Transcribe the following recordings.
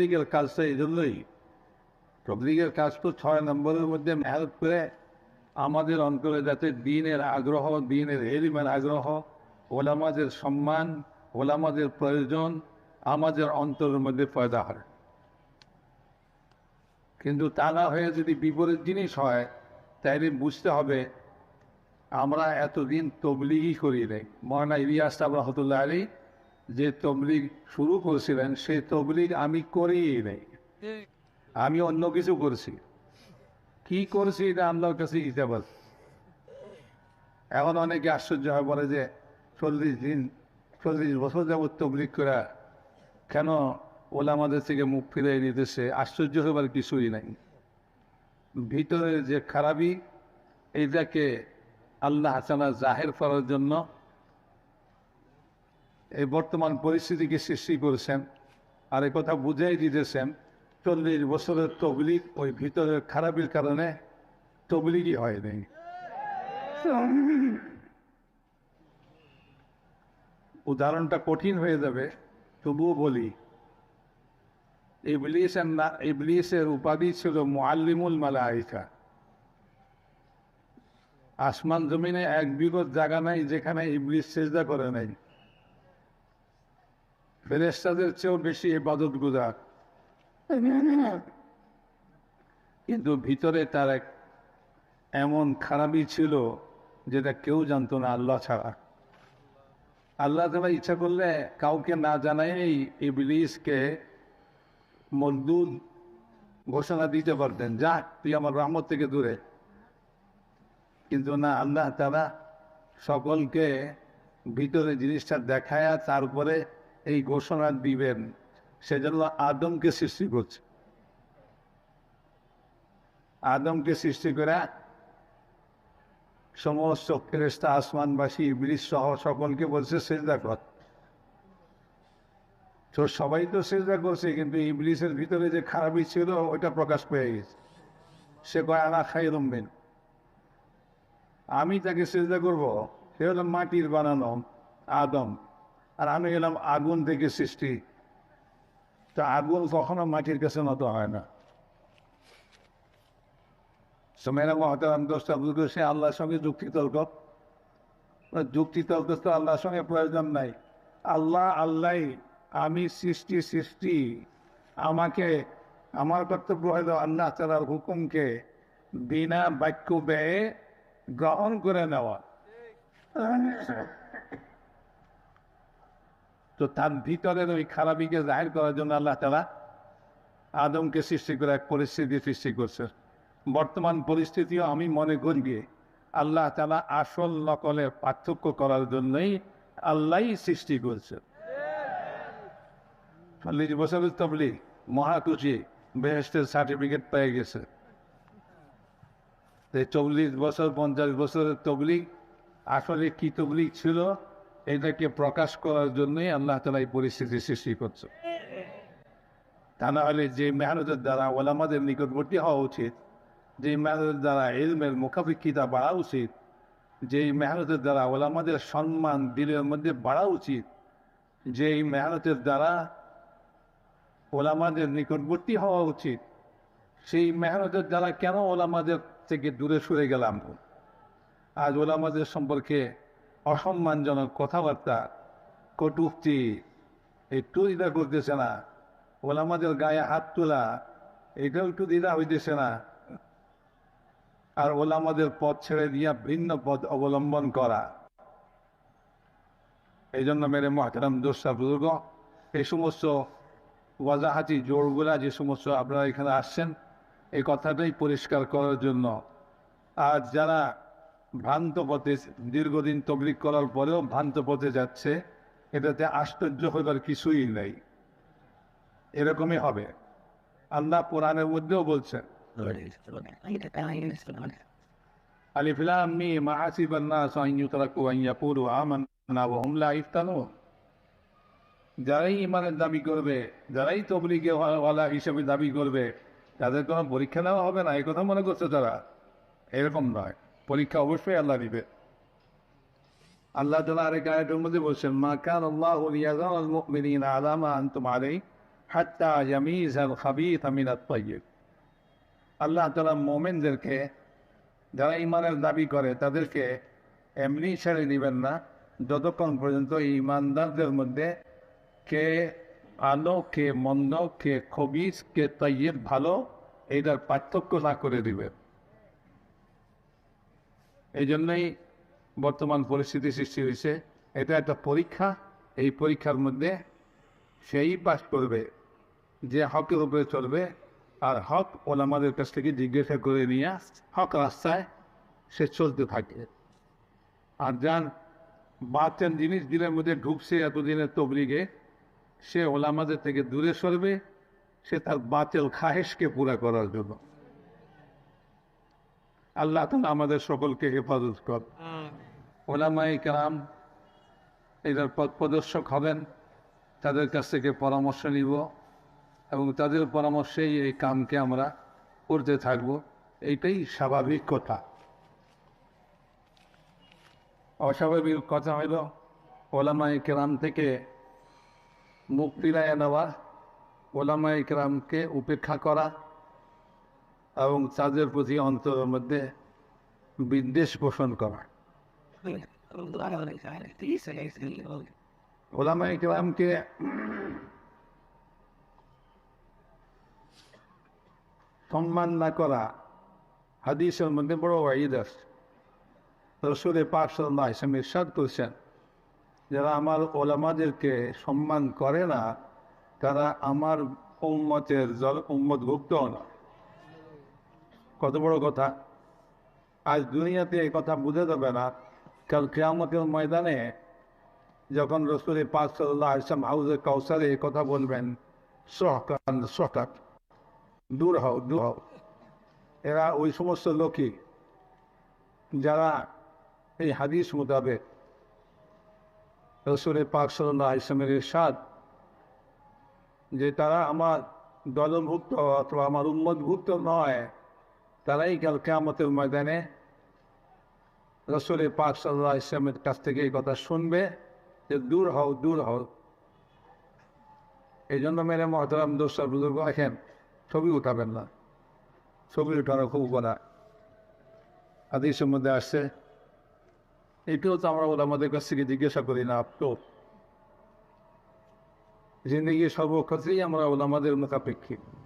তবলিগের কাজটা এই জন্যই। তবলিগের কাজ তো ছয় নম্বরের মধ্যে মেহনত করে আমাদের অন্তরে যাতে দিনের আগ্রহ, দিনের এলিমের আগ্রহ, ওলামাদের সম্মান, ওলামাদের প্রয়োজন আমাদের অন্তরের মধ্যে পয়দা হয়। কিন্তু তা না হয়ে যদি বিপরীত জিনিস হয়, তাইলে বুঝতে হবে আমরা এতদিন তবলিগই করি নাই। মহানা ইলিয়াস রহমতুল্লাহ আলী যে তবলিগ শুরু করেছিলেন, সে তবলিগ আমি করিই নাই। আমি অন্য কিছু করছি। কি করছি এটা আল্লাহর কাছে হিসাব এখন অনেকে আশ্চর্য হয় বলে যে, চল্লিশ দিন, চল্লিশ বছর যাবৎ তবলিগ করা কেন ওলা আমাদের থেকে মুখ ফিরে নিতেছে? আশ্চর্য হবার কিছুই নাই। ভিতরের যে খারাপি এইটাকে আল্লাহ হাসানা জাহের করার জন্য এই বর্তমান পরিস্থিতিকে সৃষ্টি করেছেন। আর এই কথা বুঝাই দিতেছেন, চল্লিশ বছরের তবলিগ ওই ভিতরের খারাপের কারণে তবলিগই হয়নি। উদাহরণটা কঠিন হয়ে যাবে, তবুও বলি। ইবলিসের না, ইবলিসের উপাধি ছিল মুআল্লিমুল মালাইকা। আসমান জমিনে এক বিগত জায়গা নাই যেখানে ইবলিস চেষ্টা করে নাই। ফেরেস্তাদের চেয়েও বেশি ইবাদত গুজার কিন্তু ভিতরে তার এক এমন খারাপই ছিল যেটা কেউ জানতো না আল্লাহ ছাড়া আল্লাহ তালা ইচ্ছা করলে কাউকে না জানাই ইবলিসকে মজদুদ ঘোষণা দিতে পারতেন যা তুই আমার রহমত থেকে দূরে কিন্তু না আল্লাহ তারা সকলকে ভিতরে জিনিসটা দেখায় তারপরে এই ঘোষণা দিবেন, সেজন্য আদমকে সৃষ্টি করছে। আদমকে সৃষ্টি করে সমস্ত ফেরেস্তা আসমানবাসী ব্রিজ সহ সকলকে বলছে, সেজদা কর। তো সবাই তো সেজদা করছে, কিন্তু ইবলিসের ভিতরে যে খারাপই ছিল, ওইটা প্রকাশ পেয়ে গেছে। সে কয় আনা খাই রমবেন আমি তাকে সেজদা করব, সে হলো মাটির বানানো আদম। আর আমি গেলাম আগুন থেকে সৃষ্টি। তা আগুন কখনো মাটির কাছে নত হয় না। সময়ের মহতারাম সে আল্লাহর সঙ্গে যুক্তি তর্ক। যুক্তি তো আল্লাহর সঙ্গে প্রয়োজন নাই। আল্লাহ আল্লাহ, আমি সৃষ্টি সৃষ্টি। আমাকে, আমার কর্তব্য হলো আল্লাহ তালার হুকুমকে বিনা বাক্য ব্যয়ে গ্রহণ করে নেওয়া। তো তার ভিতরের ওই খারাপিকে জাহির করার জন্য আল্লাহ তালা আদমকে সৃষ্টি করে এক পরিস্থিতি সৃষ্টি করছে। বর্তমান পরিস্থিতিও আমি মনে করি আল্লাহ তালা আসল নকলে পার্থক্য করার জন্যই আল্লাহ সৃষ্টি করছে। তবলি মহাকুচি বেহেস্টের সার্টিফিকেট পেয়ে গেছে। চল্লিশ বছর, পঞ্চাশ বছরের তবলিগ আসলে কি তবলিগ ছিল? এটাকে প্রকাশ করার জন্যই আল্লাহ তালা এই পরিস্থিতি সৃষ্টি করছে। তা না হলে যে মেহনতের দ্বারা ওলামাদের নিকটবর্তী হওয়া উচিত, যে মেহনতের দ্বারা এলমের মুখাপেক্ষিতা বাড়া উচিত, যে মেহনতের দ্বারা ওলামাদের সম্মান দিলের মধ্যে বাড়া উচিত, যে এই মেহনতের দ্বারা ওলামাদের নিকটবর্তী হওয়া উচিত, সেই মেহনতের দ্বারা কেন ওলামাদের থেকে দূরে সরে গেলাম? আজ ওলামাদের সম্পর্কে অসম্মানজনক কথাবার্তা, কটুক্তি, একটু দ্বিধা করতেছে না। ওলামাদের গায়ে হাত তোলা, এটাও একটু দ্বিধা হইতেছে না। আর ওলামাদের পথ ছেড়ে দিয়া ভিন্ন পথ অবলম্বন করা। এই জন্য মেরে মহাতারাম দোষা বুজুর্গ, এই সমস্ত ওয়াজাহাতি জোরগুলা, যে সমস্ত আপনারা এখানে আসছেন, এই কথাটাই পরিষ্কার করার জন্য। আর যারা ভ্রান্ত পথে দীর্ঘদিন তবলিক করার পরেও ভ্রান্ত পথে যাচ্ছে, এটাতে আশ্চর্য হবার কিছুই নেই। এরকমই হবে। আল্লাহ কোরআনের মধ্যেও বলছেন যারাই ইমানের দাবি করবে, যারাই ওয়ালা হিসেবে দাবি করবে, তাদের কোনো পরীক্ষা নেওয়া হবে না এই কথা মনে করছে তারা। এরকম নয়। পরীক্ষা অবশ্যই আল্লাহ দিবে আল্লাহ তালা আরেক আয়াতের মধ্যে বলছেন মা কান আল্লাহ মুমিনিনা আলা মা আনতুম আলাইহি হাত্তা ইয়ামিজ আল খাবিত আমিনাত আল্লাহ তালা মোমেনদেরকে যারা ইমানের দাবি করে, তাদেরকে এমনি ছেড়ে দিবেন না। যতক্ষণ পর্যন্ত ইমানদারদের মধ্যে কে আলো কে মন্দ, কে খবিজ কে তৈব ভালো এইটার পার্থক্য না করে দিবে এই জন্যই বর্তমান পরিস্থিতি সৃষ্টি হয়েছে। এটা একটা পরীক্ষা। এই পরীক্ষার মধ্যে সেই পাস করবে, যে হকের উপরে চলবে আর হক ওলামাদের কাছ থেকে জিজ্ঞাসা করে নিয়ে হক রাস্তায় সে চলতে থাকে। আর যার বাচ্চান জিনিস দিনের মধ্যে ঢুকছে এতদিনের তবলিগে, সে ওলামাদের থেকে দূরে সরবে, সে তার বাতেল খাহেশকে পুরা করার জন্য। আল্লাহ তালা আমাদের সকলকে হেফাজত কর ওলামাই কালাম এটার পথ প্রদর্শক হবেন তাদের কাছ থেকে পরামর্শ নিব এবং তাদের পরামর্শেই এই কামকে আমরা করতে থাকব। এইটাই স্বাভাবিক কথা। অস্বাভাবিক কথা হইল ওলামাই কেরাম থেকে মুখ ফিরাইয়া নেওয়া ওলামাই কেরামকে উপেক্ষা করা এবং তাদের প্রতি অন্তরের মধ্যে বিদ্বেষ পোষণ করা। সম্মান না করা হাদিসের মধ্যে বড় ওয়াইদ আছে। রসুলের পাক করছেন, যারা আমার ওলামাদেরকে সম্মান করে না, তারা আমার উম্মতের জল, উম্মতভুক্ত না কত বড় কথা? আজ দুনিয়াতে এই কথা বুঝে যাবে না। কারণ কেয়ামতের ময়দানে যখন রসুলের পাক সাল্লাহ ইসলাম হাউজে কাউসারে এই কথা বলবেন দূর হও দূর হও। এরা ওই সমস্ত লোকই যারা এই হাদিস মোতাবেক রসুলের পাক সাল্লাহ ইসলামের সাদ যে তারা আমার দলভুক্ত অথবা আমার উন্মতভুক্ত নয় তারাই কাল কেয়ামতের ময়দানে রসুলের পাক সাল্লাহ ইসলামের কাছ থেকে এই কথা শুনবে যে দূর হও দূর হও। এই জন্য মেরে মহতরাম দোষর বুজুর্গ, দেখেন, ছবি উঠাবেন না। ছবি উঠানো খুব গোনা হাদিসের মধ্যে আসছে এটাও তো আমরা ওরা আমাদের কাছ থেকে জিজ্ঞাসা করি, না তো জিন্দগি সর্বক্ষেত্রেই আমরা ওলামাদের মোকাপেক্ষী এই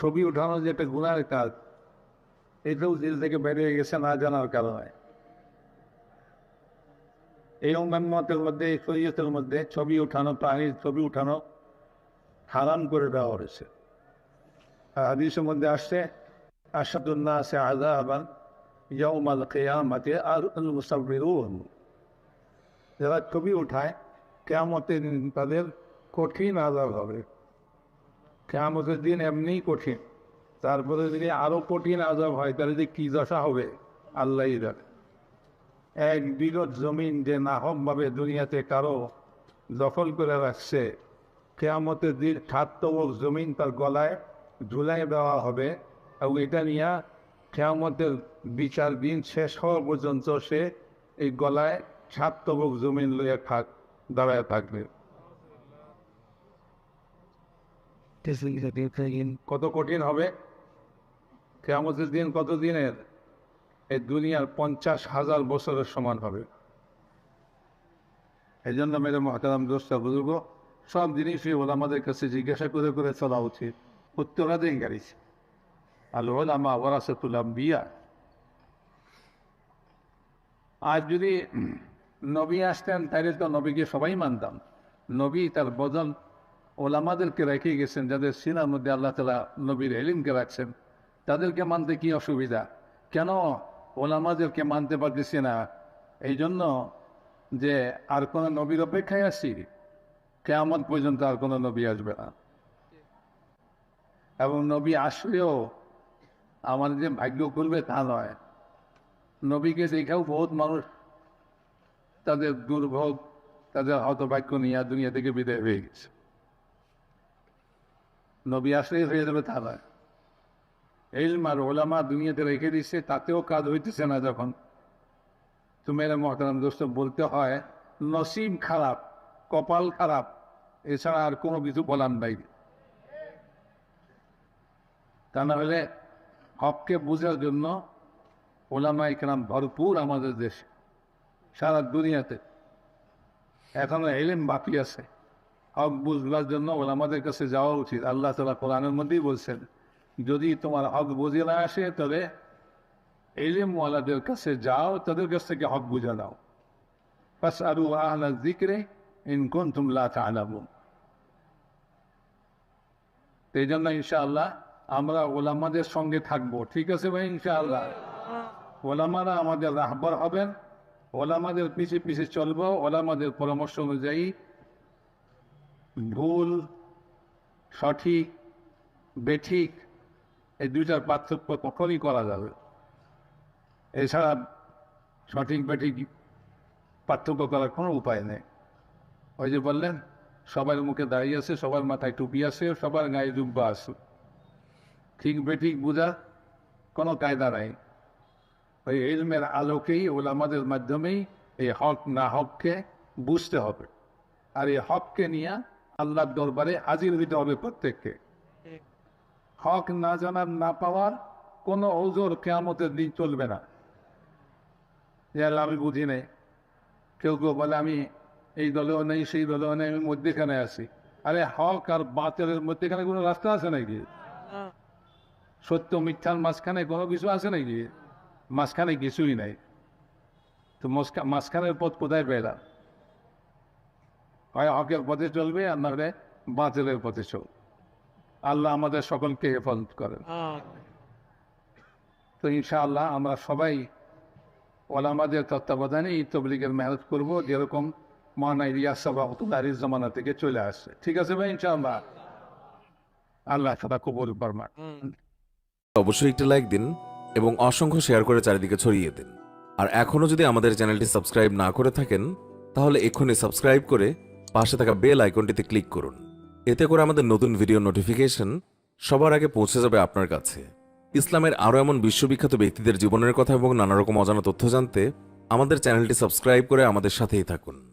ছবি উঠানো যে একটা গুণার কাজ, এটাও দিল থেকে বেরিয়ে গেছে না জানার কারণে। এই অঙ্গানমতের মধ্যে শরীয়তের মধ্যে ছবি উঠানো, প্রাণীর ছবি উঠানো হারাম করে দেওয়া হয়েছে। আর হাদিসের মধ্যে আসছে আসাদুল্লাহ আছে আজা আবান ইয়াউমাল কেয়ামাতে আর মুসাফিরুন যারা ছবি উঠায়, কেয়ামতের দিন তাদের কঠিন আজাব হবে। কেয়ামতের দিন এমনিই কঠিন। তারপরে যদি আরও কঠিন আজাব হয়, তাহলে যে কী দশা হবে? আল্লাহ এক বিগত জমিন যে নাহকভাবে দুনিয়াতে কারও দখল করে রাখছে, কেয়ামতের দিন ঠাত্তবক জমিন তার গলায় ঝুলাই দেওয়া হবে এবং এটা নিয়ে কেয়ামতের বিচার দিন শেষ হওয়া পর্যন্ত সে এই গলায় ছাত্তবক জমিন লইয়া থাক, দাঁড়ায় থাকবে। কত কঠিন হবে? কেয়ামতের দিন কত দিনের? এই দুনিয়ার পঞ্চাশ হাজার বছরের সমান হবে। এই জন্য মেরে মহতারাম দোস্তা, বুজুর্গ, সব জিনিসই ওরা আমাদের কাছে জিজ্ঞাসা করে করে চলা উচিত। উত্তরাধিকারী আল ওলামা ওরাসাতুল বিয়া আর যদি নবী আসতেন তাহলে তো নবীকে সবাই মানতাম। নবী তার বদল ওলামাদেরকে রেখে গেছেন যাদের সিনার মধ্যে আল্লাহ তালা নবীর এলিমকে রাখছেন তাদেরকে মানতে কি অসুবিধা? কেন ওলামাদেরকে মানতে পারতেছি না? এই জন্য যে আর কোনো নবীর অপেক্ষায় আছি কেমন পর্যন্ত আর কোনো নবী আসবে না। এবং নবী আসলেও আমার যে ভাগ্য করবে তা নয়। নবীকে দেখেও বহুত মানুষ তাদের দুর্ভোগ, তাদের হতভাগ্য নিয়ে দুনিয়া থেকে বিদায় হয়ে গেছে। নবী আসলেই হয়ে যাবে তা নয় এলম আর ওলামা দুনিয়াতে রেখে দিচ্ছে তাতেও কাজ হইতেছে না যখন। তুমি এরা মহতারাম দোস্ত, বলতে হয়, নসিব খারাপ, কপাল খারাপ, এছাড়া আর কোনো কিছু বলার নাই। তা না হলে হককে বোঝার জন্য ওলামা ইকরাম ভরপুর আমাদের দেশে, সারা দুনিয়াতে। এখনও এলেম বাকি আছে। হক বুঝবার জন্য ওলামাদের কাছে যাওয়া উচিত। আল্লাহ তালা কোরআনের মধ্যেই বলছেন, যদি তোমার হক বুঝে না আসে, তবে এলিমওয়ালাদের কাছে যাও, তাদের কাছ থেকে হক বুঝে নাও। বাস আরু আহলা জিক্রে ইনকুন তুমলা তালাবুন এই জন্য ইনশাআল্লাহ আমরা ওলামাদের সঙ্গে থাকব। ঠিক আছে ভাই, ইনশাআল্লাহ? ওলামারা আমাদের রাহবার হবেন, ওলামাদের পিছে পিছে চলবো, ওলামাদের পরামর্শ অনুযায়ী ভুল, সঠিক, বেঠিক, এই দুইটার পার্থক্য কখনই করা যাবে এছাড়া সঠিক, বেঠিক পার্থক্য করার কোনো উপায় নেই। ওই যে বললেন, সবার মুখে দাঁড়িয়ে আছে, সবার মাথায় টুপি আছে, সবার গায়ে জুব্বা আছে। ঠিক, বেঠিক বোঝা কোনো কায়দা নাই। ওই এলমের আলোকেই, ওলামাদের মাধ্যমেই এই হক না হককে বুঝতে হবে। আর এই হককে নিয়ে আল্লাহর দরবারে হাজির দিতে হবে প্রত্যেককে। হক না জানার, না পাওয়ার কোনো ওজোর কেয়ামতের দিন চলবে না। যে আমি বুঝি নেই। কেউ কেউ বলে, আমি এই দলেও নেই, সেই দলেও নেই, আমি মধ্যেখানে আছি। আরে হক আর বাতিলের মধ্যেখানে কোনো রাস্তা আছে নাকি? সত্য মিথ্যার মাঝখানে কোনো কিছু আছে নাকি? মাঝখানে কিছুই নাই। তো মাঝখানের পথ কোথায় পেলাম? হয় হকের পথে চলবে আর নাহলে বাতিলের পথে চল আল্লাহ আমাদের সকলকে হেফাজত করেন। তো ইনশাআল্লাহ আমরা সবাই ওলামাদের তত্ত্বাবধানে এই তবলিগের মেহনত করব যেরকম মহানা ইলিয়াস সাবাহতুল্লাহির জমানা থেকে চলে আসছে। ঠিক আছে ভাই ইনশাআল্লাহ? আল্লাহ সাদা কবর বর্মা অবশ্যই একটি লাইক দিন এবং অসংখ্য শেয়ার করে চারিদিকে ছড়িয়ে দিন। আর এখনও যদি আমাদের চ্যানেলটি সাবস্ক্রাইব না করে থাকেন তাহলে এক্ষুনি সাবস্ক্রাইব করে পাশে থাকা বেল আইকনটিতে ক্লিক করুন। এতে করে আমাদের নতুন ভিডিও নোটিফিকেশন সবার আগে পৌঁছে যাবে আপনার কাছে। ইসলামের আরও এমন বিশ্ববিখ্যাত ব্যক্তিদের জীবনের কথা এবং নানারকম অজানা তথ্য জানতে আমাদের চ্যানেলটি সাবস্ক্রাইব করে আমাদের সাথেই থাকুন।